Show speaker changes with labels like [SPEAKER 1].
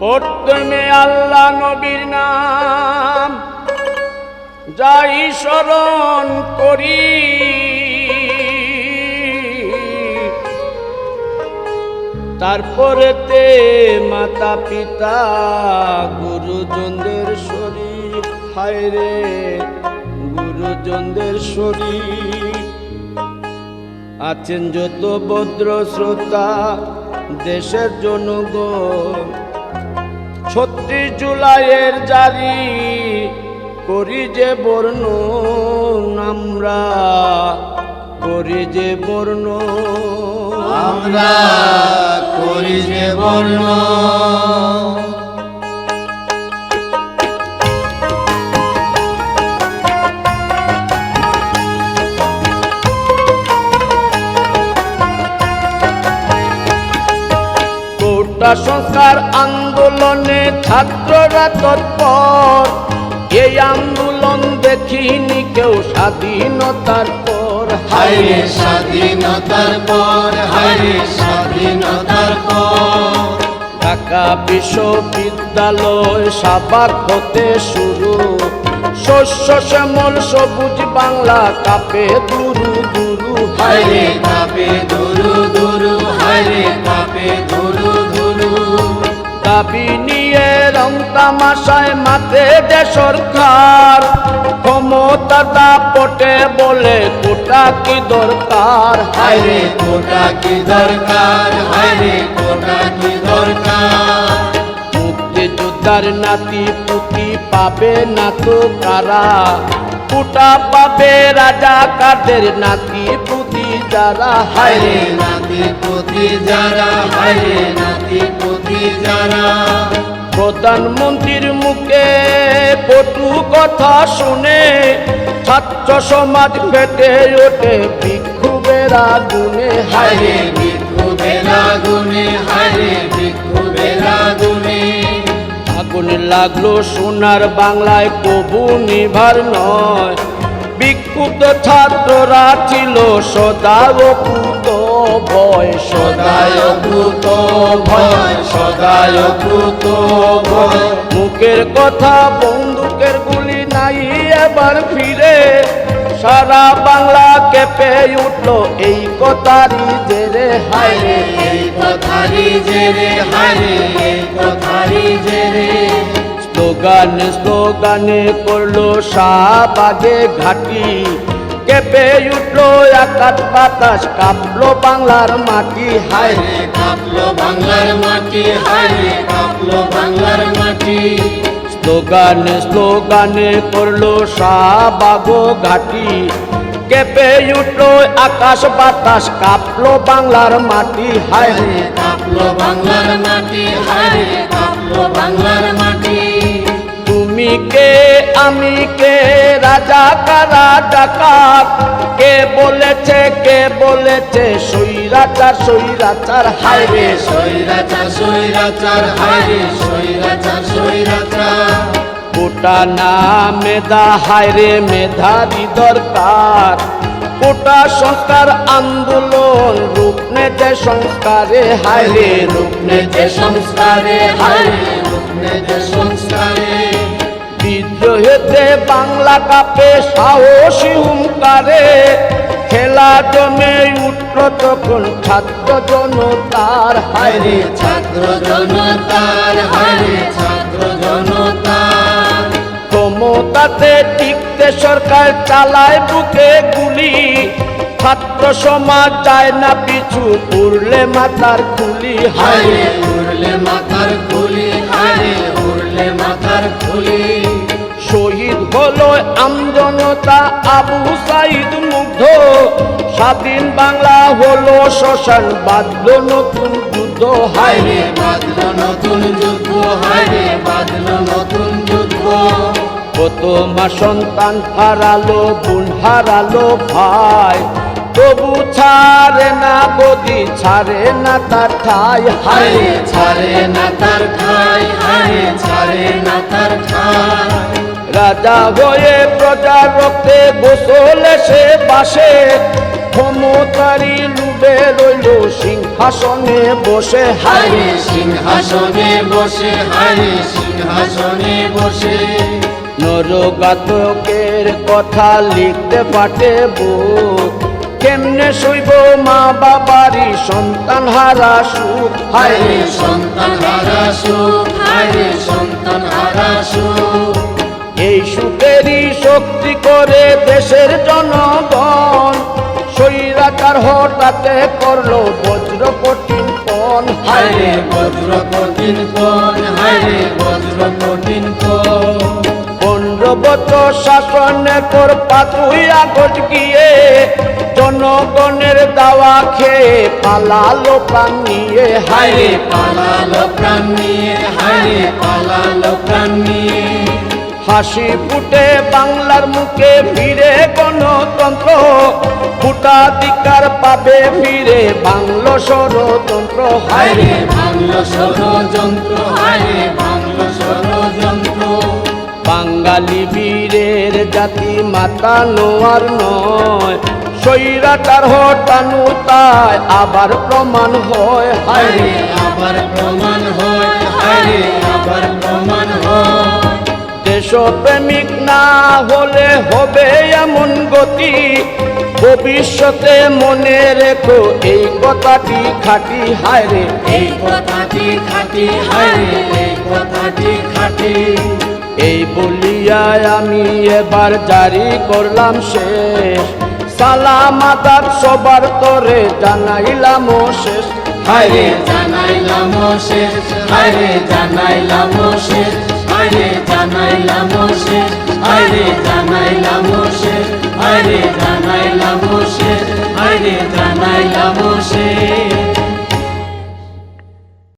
[SPEAKER 1] প্রথমে আল্লাহ নবীর নাম যাই স্মরণ করি। তারপরেতে মাতা পিতা গুরুজনদের শরীর, হায় রে গুরুজনদের শরীর। আছেন যত ভদ্র শ্রোতা দেশের জনগণ ছত্রিশ জুলাইয়ের জারি করি যে বর্ণ আমরা করি যে বর্ণ
[SPEAKER 2] আমরা করি যে বর্ণ।
[SPEAKER 1] কোটা সংস্কার আন্দোলনে ছাত্ররা তৎপর এই আন্দোলন দেখিনি কেউ স্বাধীনতার পর।
[SPEAKER 2] হায়রে স্বাধীনতার পর হায়রে স্বাধীনতার পর।
[SPEAKER 1] ঢাকা বিশ্ববিদ্যালয় সাবাক হতে শুরু। শস্য শ্যামল সবুজ বাংলা কাপে দুরু দুরু।
[SPEAKER 2] হায়রে কাপে ধুরু ধুরু হায়রে কাপে ধুরু ধুরু
[SPEAKER 1] দাবি নিয়ে রং তামাশায় মাতে যে সরকার। ক্ষমতা দাপটে বলে কোটা কি দরকার?
[SPEAKER 2] হায়রে কোটা কি দরকার? হায়রে কোটা কি দরকার?
[SPEAKER 1] মুক্তিযোদ্ধার নাতি পুতি পাবে না তো কারা? কোটা পাবে রাজা কাদের নাতি পুতি যারা? হায়
[SPEAKER 2] হায়রে নাতি পুতি যারা? হায়রে নাতি যারা
[SPEAKER 1] প্রধানমন্ত্রীর মুখে কটু কথা শুনে ছাত্র সমাজ ফেটে ওঠে বিক্ষোভের আগুনে।
[SPEAKER 2] হায়রে বিক্ষোভের আগুনে হায়রে বিক্ষোভের আগুনে।
[SPEAKER 1] আগুন লাগল সোনার বাংলায় কবু নিভার নয়। বিক্ষুব্ধ ছাত্ররা ছিল সদা অকুত ভয় সদায়
[SPEAKER 2] ভূত ভয় সদায় ভূত ভয়।
[SPEAKER 1] মুখের কথা বন্দুকের গুলি নাই এবার ফিরে। সারা বাংলা কেঁপে উঠল এই কথারই জেরে হায়
[SPEAKER 2] হায়রে এই কথারি জেরে হায়রে এই কথারি জেরে।
[SPEAKER 1] স্লোগানে স্লোগানে করল শাহবাগে ঘাটি। কেঁপে উঠল আকাশ বাতাস কাঁপলো বাংলার মাটি হায়
[SPEAKER 2] হায়রে কাঁপলো বাংলার মাটি হায়রে কাঁপলো বাংলার মাটি।
[SPEAKER 1] স্লোগানে স্লোগানে করল শাহবাগ ঘাটি। কেঁপে উঠল আকাশ বাতাস কাঁপলো বাংলার মাটি হায়
[SPEAKER 2] হায়রে কাঁপলো বাংলার মাটি হায়রে কাঁপলো বাংলার মাটি।
[SPEAKER 1] তুমি কে আমি কে? রাজা কারা ডাকাত? কে বলেছে কে বলেছে? সৈরাচার সৈরাচার হায় রে।
[SPEAKER 2] সৈরাচার সৈরাচার হায়রে সৈরাচার সৈরাচার
[SPEAKER 1] কোটা না মেধা হায় রে মেধারই দরকার। কোটা সংস্কার আন্দোলন রূপ নেছে সংস্কারে হায় রে। রূপ নেছে সংস্কারে হায় রে।
[SPEAKER 2] রূপনে যে সংস্কারে।
[SPEAKER 1] বিদ্রোহেতে বাংলা কাপে সাহসী হুঙ্কারে খেলা জমে উঠল তখন ছাত্র জনতার হায় রে।
[SPEAKER 2] হায়রে ছাত্র জনতার হায়রে ছাত্র জনতার।
[SPEAKER 1] ক্ষমতাতে টিকতে সরকার চালায় বুকে গুলি ছাত্র সমাজ যায় না পিছু উড়লে মাথার খুলি হায়
[SPEAKER 2] উড়লে মাথার খুলি হায়রে উড়লে মাথার খুলি
[SPEAKER 1] শহীদ হলো আমজনতা আবু সাইদ মুগ্ধ। স্বাধীন বাংলা হলো শ্মশান বাঁধলো নতুন যুদ্ধ, হায়
[SPEAKER 2] রে বাঁধলো নতুন যুদ্ধ হায়রে বাঁধলো নতুন যুদ্ধ।
[SPEAKER 1] কত মা সন্তান হারালো বোন হারালো ভাই। তবু ছাড়ে না, গদি ছাড়ে না তার ঠাই। হায়
[SPEAKER 2] ছাড়ে না তার খাই হায়রে ছাড়ে না তার খাই
[SPEAKER 1] রাজা হয়ে প্রজার রক্তে গোসল সে বাসে। ক্ষমতারি লুট ডুবে রইল সিংহাসনে বসে।
[SPEAKER 2] হায়রে সিংহাসনে বসে হায়রে সিংহাসনে বসে।
[SPEAKER 1] নরগাতকের কথা লিখতে পাটে বুক কেমনে সইব মা বাবারি সন্তান হারা সুখ। হায়
[SPEAKER 2] সন্তান
[SPEAKER 1] স্বৈরাচার করল বজ্র কঠিন পণ
[SPEAKER 2] হায়রে বজ্র কঠিন কোন হায়রে বজ্র কঠিন কোন
[SPEAKER 1] পনেরো বছর পর পাঁচই আগস্ট গিয়ে জনগণের দাওয়া খেয়ে পালালো প্রাণ নিয়ে।
[SPEAKER 2] হায়রে পালালো প্রাণ নিয়ে হায়রে পালালো প্রাণ নিয়ে।
[SPEAKER 1] হাসি ফুটে বাংলার মুখে ফিরে গণতন্ত্র ভোটাধিকার পাবে ফিরে বাংলো ষড়যন্ত্র
[SPEAKER 2] হায়রে বাংলো ষড়যন্ত্র হায়রে বাংলো ষড়যন্ত্র।
[SPEAKER 1] বাঙালি বীরের জাতি মাতা আর নয়, স্বৈরাচার হটানো তাই আবার প্রমাণ হয়
[SPEAKER 2] হায়রে আবার প্রমাণ হয় হায়রে আবার প্রমাণ হয়।
[SPEAKER 1] দেশপ্রেমিক না হলে হবে এমন গতি। ভবিষ্যতে মনে রেখো এই কথাটি খাটি হায়রে
[SPEAKER 2] এই কথাটি খাটি হায়রে এই কথাটি খাটি।
[SPEAKER 1] এই বলিয়া আমি এবার জারি করলাম শেষ। সালাম আদাব সবার তরে জানাইলাম শেষ।
[SPEAKER 2] হায় রে জানাইলাম শেষ। হায়রে জানাইলাম শেষ। হায়রে জানাইলাম শেষ আরে জানাইলাম শেষ আরে জানাইলাম শেষ আরে জানাইলাম শেষ